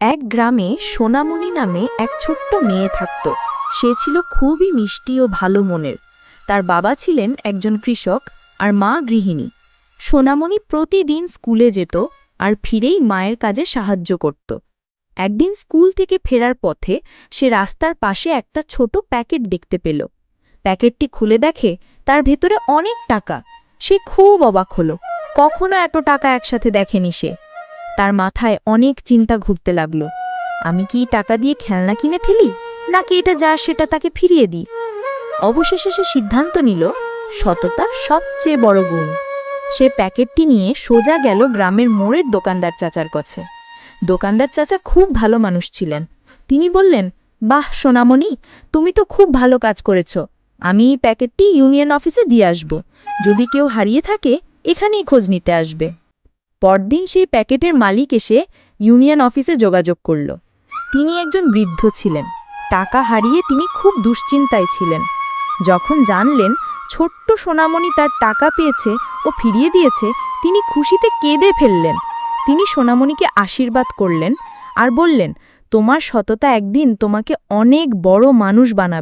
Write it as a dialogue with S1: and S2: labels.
S1: এক গ্রামে সোনামণি নামে এক ছোট্ট মেয়ে থাকত। সে ছিল খুবই মিষ্টি ও ভালো মনের। তার বাবা ছিলেন একজন কৃষক আর মা গৃহিণী। সোনামণি প্রতিদিন স্কুলে যেত আর ফিরেই মায়ের কাজে সাহায্য করত। একদিন স্কুল থেকে ফেরার পথে সে রাস্তার পাশে একটা ছোট প্যাকেট দেখতে পেল। প্যাকেটটি খুলে দেখে তার ভেতরে অনেক টাকা। সে খুব অবাক হলো। কখনো এত টাকা একসাথে দেখেনি সে। তার মাথায় অনেক চিন্তা ঘুরতে লাগল। আমি কি টাকা দিয়ে খেলনা কিনে ফেলি, নাকি এটা যা সেটা তাকে ফিরিয়ে দিই? অবশেষে সে সিদ্ধান্ত নিল, সততা সবচেয়ে বড় গুণ। সে প্যাকেটটি নিয়ে সোজা গেল গ্রামের মোড়ের দোকানদার চাচার কাছে। দোকানদার চাচা খুব ভালো মানুষ ছিলেন। তিনি বললেন, বাহ, সোনামণি, তুমি তো খুব ভালো কাজ করেছ। আমি এই প্যাকেটটি ইউনিয়ন অফিসে দিয়ে আসব। যদি কেউ হারিয়ে থাকে, এখানেই খোঁজ নিতে আসবে। পরদিন সেই প্যাকেটের মালিক এসে ইউনিয়ন অফিসে যোগাযোগ করল। তিনি একজন বৃদ্ধ ছিলেন। টাকা হারিয়ে তিনি খুব দুশ্চিন্তায় ছিলেন। যখন জানলেন ছোট্ট সোনামণি তার টাকা পেয়েছে ও ফিরিয়ে দিয়েছে, তিনি খুশিতে কেঁদে ফেললেন। তিনি সোনামণিকে আশীর্বাদ করলেন আর বললেন, তোমার সততা একদিন তোমাকে অনেক বড় মানুষ বানাবে।